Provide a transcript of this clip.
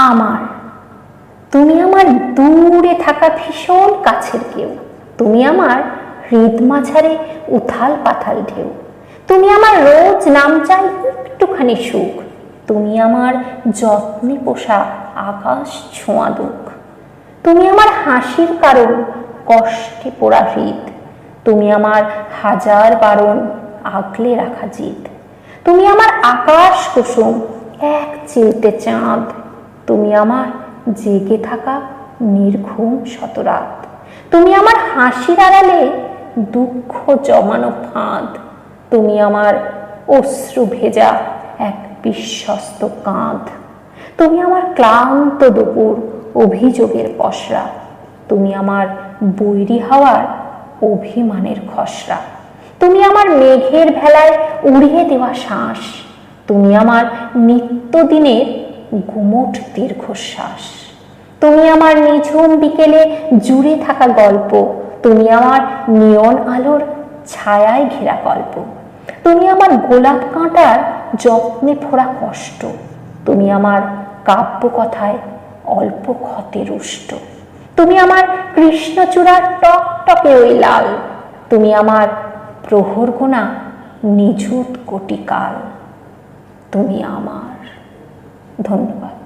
আমার। তুমি আমার দূরে থাকা ভীষণ কাছের কেউ তুমি আমার হৃদ মাঝারে উথাল পাথাল ঢেউ। তুমি আমার রোজ নাম চাই একটুখানি সুখ। তুমি আমার যত্নে পোষা আকাশ ছোঁয়া দুঃখ। তুমি আমার হাসির কারণ কষ্টে পোড়া হৃদ। তুমি আমার হাজার বারণ আগলে রাখা জিদ। তুমি আমার আকাশ কুসুম এক চিলতে চাঁদ। তুমি আমার জেগে থাকা নির্ঘুম শতরাত। তুমি আমার হাসির আড়ালে দুঃখ জমানো ফাঁদ। তুমি আমার অশ্রু ভেজা এক বিশ্বস্ত কাঁধ। তুমি আমার ক্লান্ত দুপুর অভিযোগের পসরা। তুমি আমার বৈরি হওয়ার অভিমানের খসড়া। তুমি আমার মেঘের ভেলায় উড়িয়ে দেওয়া শ্বাস। তুমি আমার নিত্যদিনের গুমোট দীর্ঘশ্বাস। তুমি আমার নিঝুম বিকেলে জুড়ে থাকা গল্প, তুমি আমার নিয়ন আলোর ছায়ায় ঘেরা গল্প, তুমি আমার গোলাপ কাঁটার যত্নে ফোড়া কষ্ট, তুমি আমার কাব্য কথায় অল্প ক্ষতে রুষ্ট, তুমি আমার কৃষ্ণচূড়ার টক টকে ওই লাল, তুমি আমার প্রহর গোনা নিঝুত কোটিকাল, তুমি আমার ধন্যবাদ